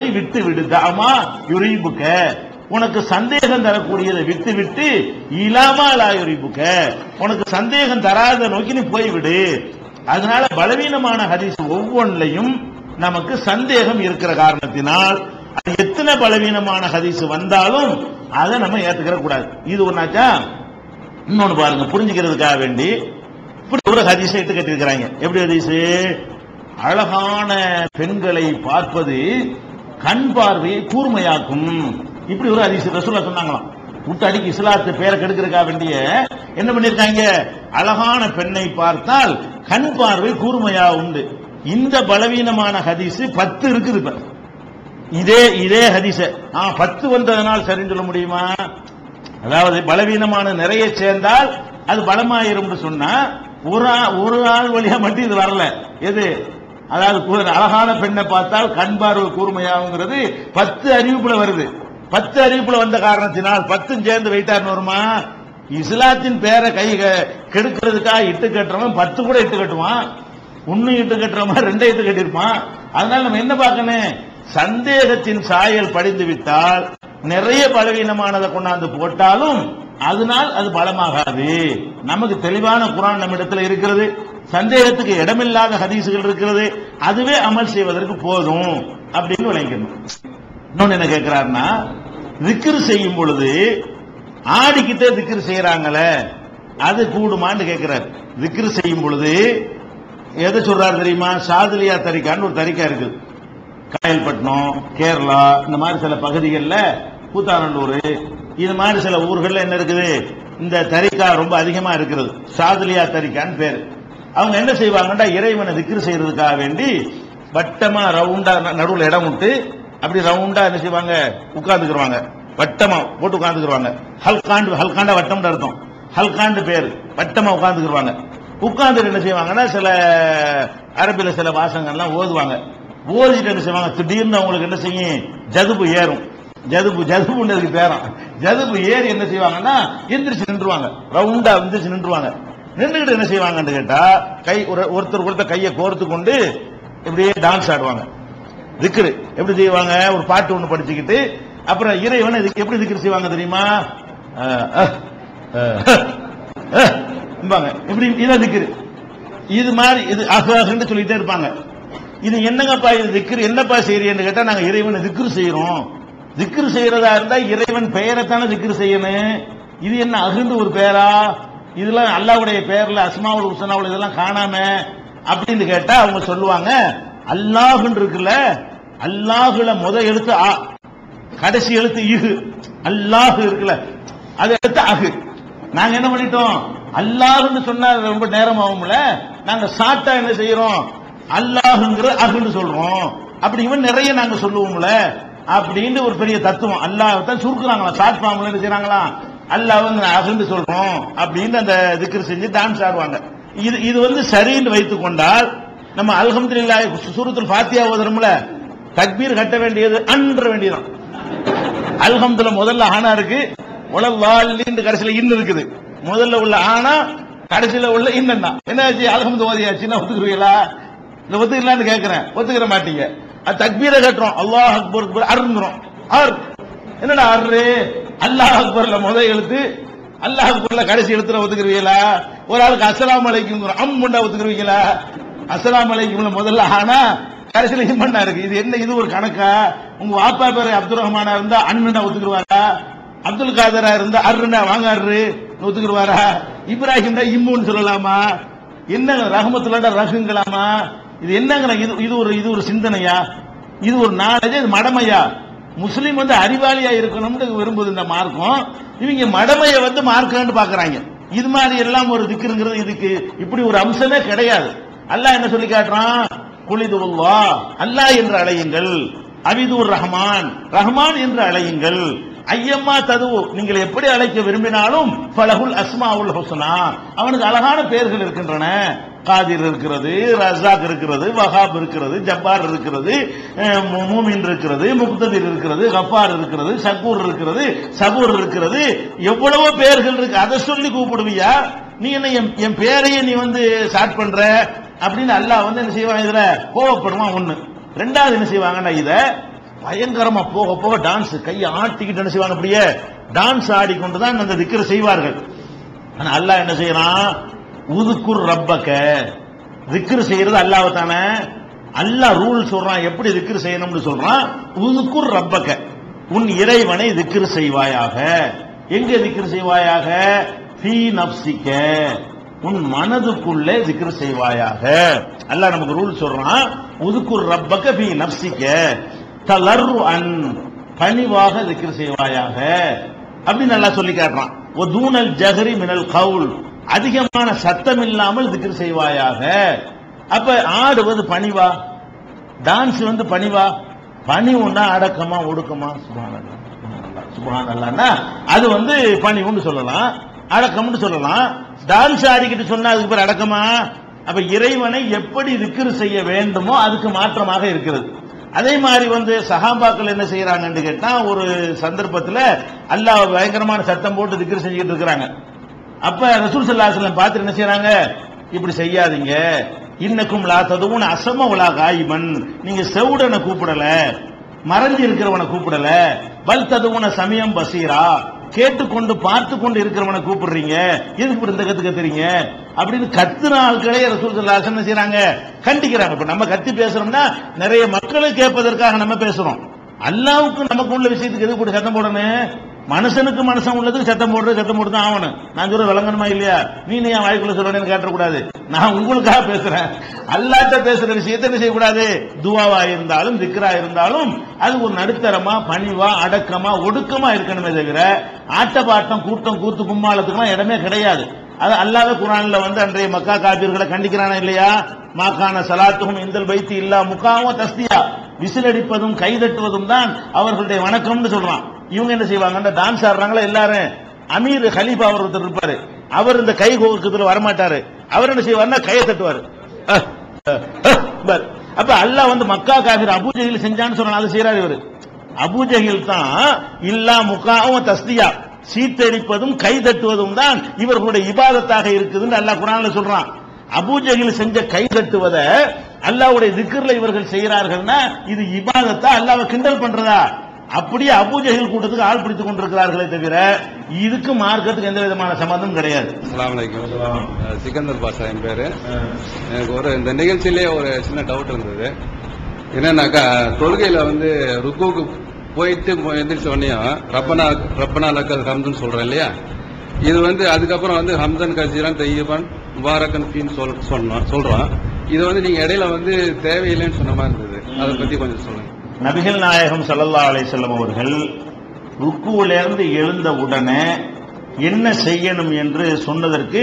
விட்டு விடு. தாமா யுரிபுக்க. உனக்கு சந்தேகம் தரக்கூடியதை விட்டு விட்டு இலாமா லா யுரிபுக்க. உனக்கு சந்தேகம் தராத நோக்கி நீ போய்விடு அதனால பலவீனமான ஹரிசு ஒவ்வொன்றிலையும் நமக்கு சந்தேகம் இருக்கிற காரணத்தினால் அது எத்தனை பலவீனமான ஹதீஸ் வந்தாலும் அதை நம்ம ஏத்துக்கிற கூடாது. இது ஒன்னாச்சா இன்னொன்னு பாருங்க புரிஞ்சுக்கிறதுக்காக வேண்டி. இப்படி ஒரு ஹதீஸை எடுத்து கட்டியிருக்கிறாங்க எப்படி ஹதீஸ்? அழகான பெண்களை பார்ப்பது கண் பார்வையை கூர்மையாக்கும். இப்படி ஒரு அதிசய ரசூலா சொன்னாங்களாம். விட்டு இஸ்லாத்து பேரை கெடுக்கிறக்கா வேண்டிய என்ன பண்ணிருக்காங்க அழகான பெண்ணை பார்த்தால் கண் பார்வை கூர்மையா உண்டு. இந்த பலவீனமான ஹதீஸ் பத்து இருக்குது இப்ப. இதே இதே ஹதீச ஆ பத்து வந்ததனால் சரின்னு சொல்ல முடியுமா? அதாவது பலவீனமான நிறைய சேர்ந்தால் அது பலமாயிரும்னு சொன்னா ஒரு ஒரு ஆள் வழியா மட்டும் இது வரல. எது? அதாவது அழகான பெண்ணை பார்த்தால் கண் பார்வை கூர்மையாகுங்கிறது பத்து அறிவிப்புல வருது. பத்து அறிவிப்புல வந்த காரணத்தினால் பத்தும் சேர்ந்து வைத்தார்னு வருமா? இஸ்லாத்தின் பேரை கை கெடுக்கிறதுக்காக இட்டு கட்டுறவன் பத்து கூட இட்டு கட்டுவான். ஒன்னும் இட்டு கட்டுறவன் ரெண்டே இட்டு கட்டிருப்பான் அதனால நம்ம என்ன பார்க்கணும்? சந்தேகத்தின் சாயல் படிந்து விட்டால் நிறைய பலவீனமானதை கொண்டாந்து போட்டாலும் அதனால் அது பலமாகாது. நமக்கு தெளிவான குரான் நம்ம இடத்துல இருக்கிறது. சந்தேகத்துக்கு இடமில்லாத ஹதீசுகள் இருக்கிறது. அதுவே அமல் செய்வதற்கு போதும் அப்படின்னு விளங்கணும் இன்னொன்னு என்ன கேட்கிறாருன்னா திக்ரு செய்யும் பொழுது ஆடிக்கிட்டே திக்ரு செய்யறாங்களே அது கூடுமான்னு கேட்கிறார் திக்ரு செய்யும் பொழுது எதை சொல்றாரு தெரியுமா? சாதுலியா தரிக்கான்னு ஒரு தரிக்கா இருக்குது காயல்பட்டினம் கேரளா இந்த மாதிரி சில பகுதிகளில் கூத்தாநல்லூர் இது மாதிரி சில ஊர்களில் என்ன இருக்குது? இந்த தரிக்கா ரொம்ப அதிகமாக இருக்கிறது. சாதுலியா தரிக்கான்னு பேர். அவங்க என்ன செய்வாங்கன்னா இறைவனை திக்ரு செய்யறதுக்காக வேண்டி வட்டமா ரவுண்டா நடுவில் இடம் விட்டு அப்படி ரவுண்டா என்ன செய்வாங்க? உட்கார்ந்துக்குருவாங்க. வட்டமா போட்டு உட்கார்ந்துக்குருவாங்க. ஹல்காண்டு ஹல்காண்டா வட்டம்னு அர்த்தம். ஹல்காண்டு பேர். வட்டமா உட்கார்ந்துக்குருவாங்க. உட்கார்ந்து என்ன செய்வாங்கன்னா சில அரபியில் சில வாசங்கள்லாம் ஓதுவாங்க. ஓதிட்டு என்ன செய்வாங்க? திடீர்னு அவங்களுக்கு என்ன செய்யும்? ஜதுப்பு ஏறும். ஜதுப்பு ஜதுப்புன்றதுக்கு பேரம் ஜதுப்பு ஏறி என்ன செய்வாங்கன்னா எந்திரிச்சு நின்றுவாங்க. ரவுண்டா எந்திரிச்சு நின்றுவாங்க. நின்றுகிட்டு என்ன செய்வாங்கன்னு கேட்டா கை ஒரு- ஒருத்தர் ஒருத்தர் கையை கோர்த்து கொண்டு இப்படியே டான்ஸ் ஆடுவாங்க. திக்ரு. எப்படி செய்வாங்க? ஒரு பாட்டு ஒண்ணு படிச்சுக்கிட்டு அப்புறம் இறைவனை இதுக்கு எப்படி திக்ரு செய்வாங்க தெரியுமா? இப்படி இதான் திக்ரு. இது மாதிரி இது அஹ் சொல்லிட்டே இருப்பாங்க. இது என்னங்கப்பா இது திக்ரு? என்னப்பா செய்யறீன்னு கேட்டா நாங்க இறைவனை திக்ரு செய்யறோம் திக்ரு செய்யறதா இருந்தா இறைவன் பெயரைத்தானே திக்ரு செய்யணும். இது என்ன அகுந்து ஒரு பேரா? இதெல்லாம் அல்லாவுடைய பெயர்ல அஸ்மாவுல் உசனாவுல இதெல்லாம் காணாம அப்படின்னு கேட்டா அவங்க சொல்லுவாங்க அல்லாஹுன்னு இருக்குல்ல அல்லாஹுல முத எழுத்து ஆ கடைசி எழுத்து இஹு அல்லாஹு இருக்குல்ல அது எழுத்து அஹு. நாங்க என்ன பண்ணிட்டோம்? அல்லாஹுன்னு சொன்னா ரொம்ப நேரம் ஆகும்ல நாங்க சாட்டா என்ன செய்யறோம்? அல்லாஹுங்கிற அஹுன்னு சொல்றோம். அப்படி இவன் நிறைய நாங்க சொல்லுவோம்ல அப்படின்னு ஒரு பெரிய தத்துவம். அல்லாஹ் தான் சுருக்குறாங்களா ஷார்ட் ஃபார்ம்ல என்ன செய்றாங்களா நான் அகன்னு சொல்றோம் அப்படின்னு அந்த திக்ரு செஞ்சு டான்ஸ் ஆடுவாங்க. இது இது வந்து சரின்னு வைத்துக் கொண்டால் நம்ம அல்ஹம்துல்லா சூரத்துல் ஃபாத்தியா ஓதுறோம்ல தக்பீர் கட்ட வேண்டியது அன்ற வேண்டியதான் அல்ஹம்துல முதல்ல ஆனா இருக்கு உலல்லாலின்னு கடைசியில இன்னு இருக்குது. முதல்ல உள்ள ஆனா கடைசியில உள்ள இன்னன்னா. என்னாச்சு? அல்ஹம்து ஓதியாச்சுன்னா ஒத்துக்குறீங்களா? இந்த ஒத்துக்கலான்னு கேட்கிறேன் ஒத்துக்கிற மாட்டீங்க. அது தக்பீரை கட்டுறோம். அல்லாஹ் அக்பர் அக்பர் அருங்குறோம் என்னடா அர்ரு? அல்லாஹ் அக்பர்ல முத எழுத்து அல்லாஹ் அக்பர்ல கடைசி எழுத்துல ஒத்துக்குருவீங்களா ஒரு ஆளுக்கு அஸ்ஸலாமு அலைக்கும் அம்முண்டா ஒத்துக்குருவீங்களா அஸ்ஸலாமு அலைக்கும்ல முதல்ல ஆனா கடைசியில இம்மண்ணா இருக்கு. இது என்ன இது ஒரு கணக்கா? உங்க வாப்பா பேரு அப்துல் ரஹ்மானா இருந்தா அண்ணா ஒத்துக்குருவாரா? அப்துல் காதரா இருந்தா அருண்ணா வாங்க அர்ரு ஒத்துக்குருவாரா? இப்ராஹிம்னா இம்முன்னு சொல்லலாமா? என்ன ரஹமத்துலடா ரகுங்களாமா இது என்னங்கிற இது இது ஒரு இது ஒரு சிந்தனையா? இது ஒரு நாலேஜ் இது மடமையா? முஸ்லீம் வந்து அறிவாளியா இருக்கணும்னு விரும்புது இந்த மார்க்கம். இவங்க மடமையை வந்து மார்க்கம்னு பாக்குறாங்க இது மாதிரி எல்லாம் ஒரு திக்குங்கிறது இதுக்கு இப்படி ஒரு அம்சமே கிடையாது. அல்லாஹ் என்ன சொல்லி காட்டுறான்? குளிதுல்லா அல்லாஹ் என்று அழையுங்கள். அபிதுர் ரஹ்மான் ரஹ்மான் என்று அழையுங்கள். ஐயம்மா ததுவு நீங்கள் எப்படி அழைக்க விரும்பினாலும் பலகுல் அஸ்மா உல் ஹுசனா அவனுக்கு அழகான பெயர்கள் இருக்கின்றன. காதிர் இருக்கிறது ரசாக் இருக்கிறது வஹாப் இருக்கிறது ஜப்பார் இருக்கிறது மூமின் இருக்கிறது முக்ததிர் இருக்கிறது கஃபார் இருக்கிறது சக்கூர் இருக்கிறது சபூர் இருக்கிறது. எவ்வளவோ பெயர்கள் இருக்கு. அதை சொல்லி கூப்பிடுவியா? நீ என்ன என் என் பேரையே நீ வந்து ஸ்டார்ட் பண்ற? அப்படின்னு அல்லாஹ் வந்து என்ன செய்வான் இதுல? கோவப்படுவான் ஒண்ணு. ரெண்டாவது என்ன செய்வாங்கன்னா இத பயங்கரமா போக போக டான்ஸ் கையை ஆட்டிக்கிட்டு என்ன செய்வாங்க அப்படியே? டான்ஸ் ஆடிக்கொண்டுதான் அந்த திக்ர செய்வார்கள். ஆனா அல்லாஹ் என்ன செய்யறான்? உதுக்குர் ரப்பக்க. திக்ரு செய்யறது அல்லாஹ் தானே? அல்லாஹ் ரூல் சொல்றான் எப்படி திக்ரு செய்யணும்னு சொல்றான்? உதுக்குர் ரப்பக்க. உன் இறைவனை திக்ரு செய்வாயாக. எங்க திக்ரு செய்வாயாக? ஃபீ நப்சிக்க. உன் மனதுக்குள்ளே திக்ரு செய்வாயாக. அல்லாஹ் நமக்கு ரூல் சொல்றான் உதுக்குர் ரப்பக்க ஃபீ நப்சிக்க. தலர் அன் பணிவாக திக்ரு செய்வாயாக. அப்படின்னு நல்லா சொல்லி காட்டுறான். ஒ தூணல் ஜஹரி மினல் கவுல். அதிகமான சத்தம் இல்லாமல் திக்ரு செய்வாயாக. அப்ப ஆடுவது பணிவா? டான்ஸ் வந்து பணிவா? பணிவுன்னா அடக்கமா ஒடுக்கமா? சுபானல்லா. சுபானல்லான்னா அது வந்து பணிவுன்னு சொல்லலாம். அடக்கம்னு சொல்லலாம். டான்ஸ் ஆடிக்கிட்டு சொன்னா அதுக்கு பேர் அடக்கமா? அப்ப இறைவனை எப்படி திக்ரு செய்ய வேண்டுமோ அதுக்கு மாற்றமாக இருக்கிறது. அதே மாதிரி வந்து சஹாபாக்கள் என்ன செய்யறாங்கன்னு கேட்டா ஒரு சந்தர்ப்பத்தில் அல்லாஹ் பயங்கரமான சத்தம் போட்டு திக்ரு செஞ்சுக்கிட்டு இருக்கிறாங்க. அப்ப ரசூல் சல்லா அலைஹி பார்த்து என்ன செய்யறாங்க இப்படி செய்யாதீங்க. இன்னக்கும் லா ததுவும் அசம உலா காயிமன் நீங்க செவுடனை கூப்பிடல மறைஞ்சு இருக்கிறவனை கூப்பிடல. பல் ததுவுன சமயம் பசீரா. கேட்டுக்கொண்டு பார்த்து கொண்டு இருக்கிறவனை கூப்பிடுறீங்க. எதுக்கு இப்படி இந்த கத்து கத்துறீங்க? அப்படின்னு கத்துன ஆட்களே ரசூல் ஸல்லல்லாஹு என்ன செய்யறாங்க கண்டிக்கிறாங்க. இப்ப நம்ம கத்தி பேசுறோம்னா நிறைய மக்களை கேட்பதற்காக நம்ம பேசுறோம். அல்லாவுக்கு நமக்கு உள்ள விஷயத்துக்கு எதுக்கு போட்டு சத்தம் போடணும்? மனுஷனுக்கு மனுஷன் உள்ளதுக்கு சத்தம் போடுறது சத்தம் போட்டு தான் ஆகணும். நான் சொல்ற விளங்கணுமா இல்லையா? நீ நீ என் வாய்க்குள்ள சொல்லணும்னு கேட்டக்கூடாது. நான் உங்களுக்காக பேசுறேன். அல்லாட்ட பேசுற விஷயத்தை என்ன செய்யக்கூடாது? துவாவா இருந்தாலும் திக்ரா இருந்தாலும் அது ஒரு நடுத்தரமா பணிவா அடக்கமா ஒடுக்கமா இருக்கணுமே தவிர ஆட்டப்பாட்டம் கூட்டம் கூத்து கும்மாளத்துக்குலாம் இடமே கிடையாது. அது அல்லாத குரான்ல வந்து அன்றைய மக்கா காப்பீர்களை கண்டிக்கிறானா இல்லையா? மாக்கான சலாத்துகும் இந்தல் வைத்து இல்லா முக்காவும் தஸ்தியா. விசிலடிப்பதும் கைதட்டுவதும் தான் அவர்களுடைய வணக்கம்னு சொல்றான். இவங்க என்ன செய்வாங்க? டான்ஸ் ஆடுறாங்களா எல்லாரும். அமீர் ஹலீஃபா அவர் ஒருத்தர் இருப்பாரு. அவர் இந்த கை கோக்குறதுல வரமாட்டாரு. அவர் என்ன செய்வாருன்னா கையை தட்டுவாரு. அப்ப அல்லாஹ் வந்து மக்கா காபிர் அபூஜையில் செஞ்சான்னு சொன்னா அதை செய்யறாரு இவரு. அபூஜையில் தான் இல்லா முக்காவும் தஸ்தியா. சீத்தடிப்பதும் கை தட்டுவதும் தான் இவர்களுடைய இபாதத்தாக இருக்குதுன்னு அல்லாஹ் குரான்ல சொல்றான். அபூஜகில் செஞ்ச கை தட்டுவத அல்லாஹ்வுடைய திக்கர்ல இவர்கள் செய்கிறார்கள்னா இது இபாதத்தா? அல்லாவை கிண்டல் பண்றதா? அப்படியே அபூஜைகள் கூட்டத்துக்கு ஆள் பிடித்துக் கொண்டிருக்கிறார்களே தவிர இதுக்கு மார்க்கத்துக்கு எந்த விதமான சம்பந்தம் கிடையாது. சிக்கந்தர் பாஷா என் பேரு. எனக்கு ஒரு இந்த நிகழ்ச்சியிலே ஒரு சின்ன டவுட் இருந்தது. என்னன்னாக்கா தொழுகையில வந்து ருக்குவுக்கு போயிட்டு எந்திரிச்ச உடனே ரப்பனா ரப்பனா லக்கல் ஹம்துன்னு சொல்றேன் இல்லையா? இது வந்து அதுக்கப்புறம் வந்து ஹம்தன் கசீரன் தையபன் முபாரக்கன் ஃபீன்னு சொல் சொன்னோம் சொல்றோம் இது வந்து நீங்க இடையில வந்து தேவையில்லைன்னு சொன்ன மாதிரி இருந்தது. அதை பத்தி கொஞ்சம் சொல்லுங்க. நபிகள் நாயகம் சல்லல்லா அலிசல்லம் அவர்கள் ருக்குவிலிருந்து எழுந்த உடனே என்ன செய்யணும் என்று சொன்னதற்கு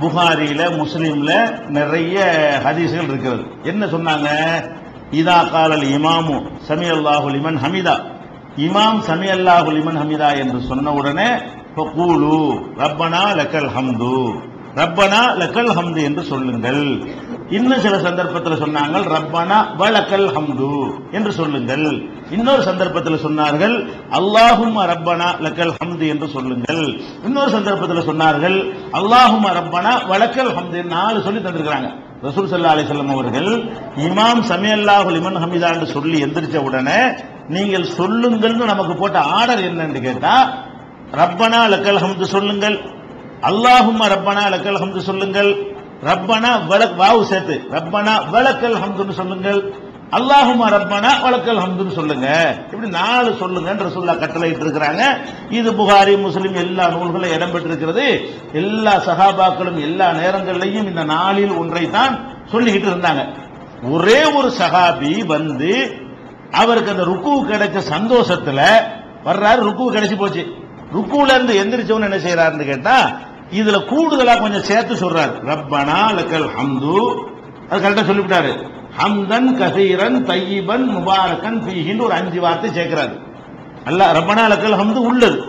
புகாரியில முஸ்லீம்ல நிறைய ஹதீஸ்கள் இருக்கிறது. என்ன சொன்னாங்க? இதா காலல் இமாமு சமி அல்லாஹு லிமன் ஹமிதா. இமாம் சமி அல்லாஹு லிமன் ஹமிதா என்று சொன்ன உடனே ரப்பனா லக்கல் ஹம்து. ரப்பனா லக்கல் ஹம்து என்று சொல்லுங்கள். இன்னும் சில சந்தர்ப்பத்தில் சொன்னாங்கள் ரப்பனா வலக்கல் ஹம்து என்று சொல்லுங்கள். இன்னொரு சந்தர்ப்பத்தில் சொன்னார்கள் அல்லாஹும் ரப்பனா லக்கல் ஹம்து என்று சொல்லுங்கள். இன்னொரு சந்தர்ப்பத்தில் சொன்னார்கள் அல்லாஹும் ரப்பனா வலக்கல் ஹம்து நாலு சொல்லி தந்திருக்கிறாங்க. ரசூல் சல்லா அலிசல்லம் அவர்கள் இமாம் சமையல்லாஹு லிமன் ஹமிதா என்று சொல்லி எந்திரிச்ச உடனே நீங்கள் சொல்லுங்கள்னு நமக்கு போட்ட ஆர்டர் என்னன்னு கேட்டா ரப்பனா லக்கல் ஹம்து சொல்லுங்கள். அல்லாஹும் ரப்பனா லக்கல் ஹம்து சொல்லுங்கள். ரப்பனா வலக் வாவு சேர்த்து. ரப்பனா வலக்கல் ஹம்துன்னு சொல்லுங்கள். அல்லாஹும் ரப்பனா வலக்கல் ஹம்துன்னு சொல்லுங்க. இப்படி நாலு சொல்லுங்கன்ற சொல்ல கட்டளையிட்டு இருக்கிறாங்க இது புகாரி முஸ்லிம் எல்லா நூல்களும் இடம் பெற்றிருக்கிறது. எல்லா சகாபாக்களும் எல்லா நேரங்களிலையும் இந்த நாளில் ஒன்றை தான் சொல்லிக்கிட்டு இருந்தாங்க. ஒரே ஒரு சகாபி வந்து அவருக்கு அந்த ருக்கு கிடைச்ச சந்தோஷத்துல வர்றாரு. ருக்கு கிடைச்சி போச்சு. ருக்குல இருந்து எந்திரிச்சவன் என்ன செய்யறாருன்னு கேட்டா இதுல கூடுதலா கொஞ்சம் சேர்த்து சொல்றாரு. ரப்பனா லக்கல் ஹம்து. அது கரெக்டா சொல்லிவிட்டாரு. ஹம்தன் கசீரன் தையீபன் முபாரக்கன் ஃபீஹின்னு ஒரு அஞ்சு வார்த்தை சேர்க்கிறாரு. அல்ல ரப்பனா லக்கல் ஹம்து உள்ளது.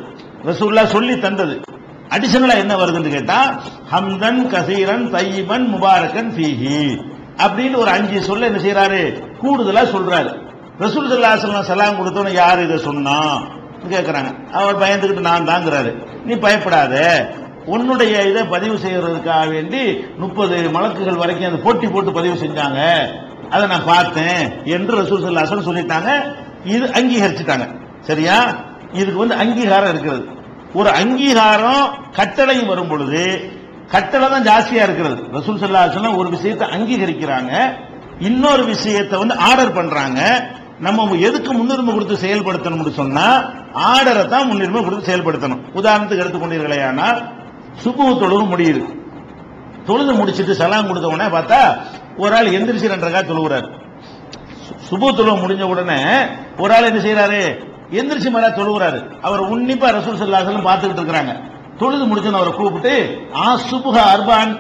ரசூல்லா சொல்லி தந்தது. அடிஷனலா என்ன வருதுன்னு கேட்டா ஹம்தன் கசீரன் தையீபன் முபாரக்கன் பீஹி அப்படின்னு ஒரு அஞ்சு சொல்ல என்ன செய்யறாரு கூடுதலா சொல்றாரு. ரசூல் ஸல்லல்லாஹு சலாம் கொடுத்தவன யார் இதை சொன்னா? கேட்கிறாங்க அவர் பயந்துக்கிட்டு நான் தாங்கிறாரு. நீ பயப்படாத. உன்னுடைய இதை பதிவு செய்யறதுக்காக வேண்டி முப்பது மலக்குகள் வரைக்கும் அந்த போட்டி போட்டு பதிவு செஞ்சாங்க. அதை நான் பார்த்தேன் என்று ரசூல் ஸல்லல்லாஹு அலைஹி சொல்லிட்டாங்க. இது அங்கீகரிச்சுட்டாங்க. சரியா? இதுக்கு வந்து அங்கீகாரம் இருக்கிறது. ஒரு அங்கீகாரம் கட்டளையும் வரும் பொழுது கட்டளை தான் ஜாஸ்தியா இருக்கிறது. ரசூல் சல்லா ஒரு விஷயத்தை அங்கீகரிக்கிறாங்க. இன்னொரு விஷயத்தை வந்து ஆர்டர் பண்றாங்க. நம்ம எதுக்கு முன்னுரிமை கொடுத்து செயல்படுத்தணும்னு சொன்னா ஆர்டரை தான் முன்னுரிமை கொடுத்து செயல்படுத்தணும். உதாரணத்துக்கு எடுத்துக்கொண்டீர்களேயானால் சுபு தொழுவு முடியுது. தொழுது முடிச்சிட்டு சலாம் கொடுத்த உடனே பார்த்தா ஒரு ஆள் எந்திரிச்சு ரெண்டரைக்கா தொழுகிறாரு சுபு தொழுவு முடிஞ்ச உடனே ஒரு ஆள் என்ன செய்யறாரு எந்திரிச்சு மேல தொழுகிறாரு அவர் உன்னிப்பா ரசூல் சல்லாசலும் பார்த்துக்கிட்டு இருக்கிறாங்க. தொழுது முடிச்சுன்னு அவரை கூப்பிட்டு ஆ சுபுக அர்பான்.